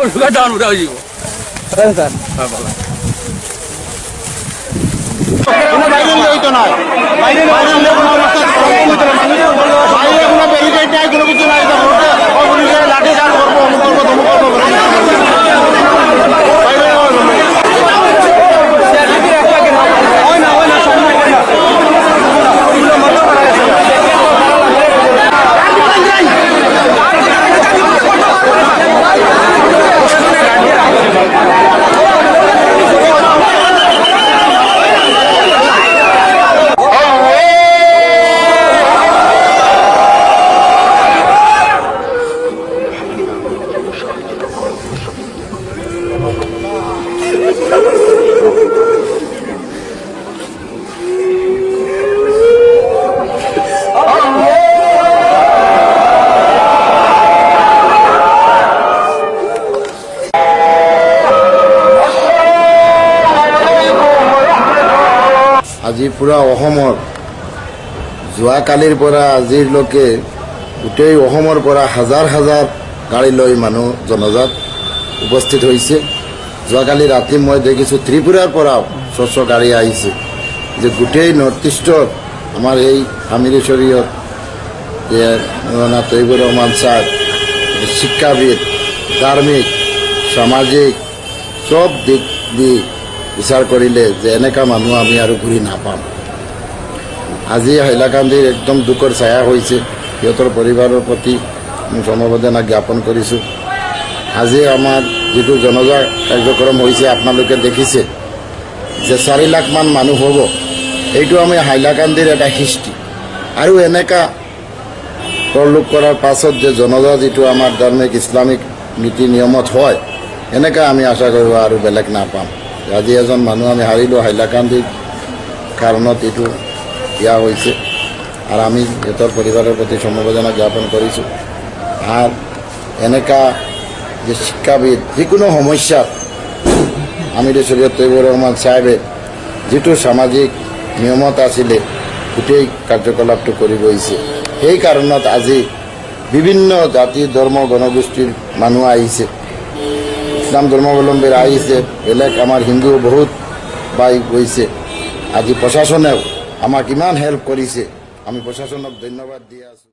Kadang udah sih. Keren kan? Apa? Ini আজি পুৰা অসমৰ, যোৱাকালিৰ পৰা আজিলৈকে গোটেই অসমৰ পৰা হাজাৰ হাজাৰ গাড়ী লৈ মানুহ জনজাত উপস্থিত হৈছে। যোৱাকালি ৰাতি মই দেখিছোঁ ত্ৰিপুৰাৰ পৰাও স্বচ্ছ গাড়ী আহিছে। যে গোটেই নৰ্থ ইষ্টত আমাৰ এই হামিৰেশ্বৰীয়ত তৈবুর রহমান স্যার শিক্ষাবিদ ধার্মিক সামাজিক, চব দিক দি বিচাৰ কৰিলে যে এনেকুৱা মানুহ আমি আৰু ঘূৰি নাপাম। আজি হাইলাকান্দিৰ একদম দুখৰ ছায়া হৈছে। সিহঁতৰ পৰিবাৰৰ প্ৰতি মই সমবেদনা জ্ঞাপন কৰিছোঁ। আজি আমাৰ যিটো জনজা কাৰ্যক্ৰম হৈছে, আপোনালোকে দেখিছে যে চাৰি লাখমান মানুহ হ'ব। এইটো আমি হাইলাকান্দিৰ এটা হিষ্ট্ৰী আৰু এনেকুৱা তললোক কৰাৰ পাছত যে জনজা যিটো আমাৰ ধাৰ্মিক ইছলামিক নীতি নিয়মত হয়, এনেকৈ আমি আশা কৰোঁ আৰু বেলেগ নাপাম। আজি এজন মানুহ আমি হাৰিলোঁ হাইলাকান্দিৰ কাৰণত এইটো দিয়া হৈছে। আৰু আমি সিহঁতৰ পৰিবাৰৰ প্ৰতি সমবেদনা জ্ঞাপন কৰিছোঁ। আৰু এনেকুৱা যে শিক্ষাবিদ, যিকোনো সমস্যাত আমিৰ শরীয়ত তৈবুর রহমান সাহেবে যিটো সামাজিক নিয়মত আছিলে, গোটেই কাৰ্যকলাপটো কৰি গৈছে সেই কাৰণত আজি বিভিন্ন জাতি, ধৰ্ম, জনগোষ্ঠীৰ মানুহ আহিছে। ইছলাম ধৰ্মাৱলম্বীৰ আহিছে বেলেগ আমাৰ হিন্দু বহুত বাই গৈছে আজি প্রশাসনেও আমাক ইমান হেল্প কৰিছে আমি প্ৰশাসনক ধন্যবাদ দি আছোঁ।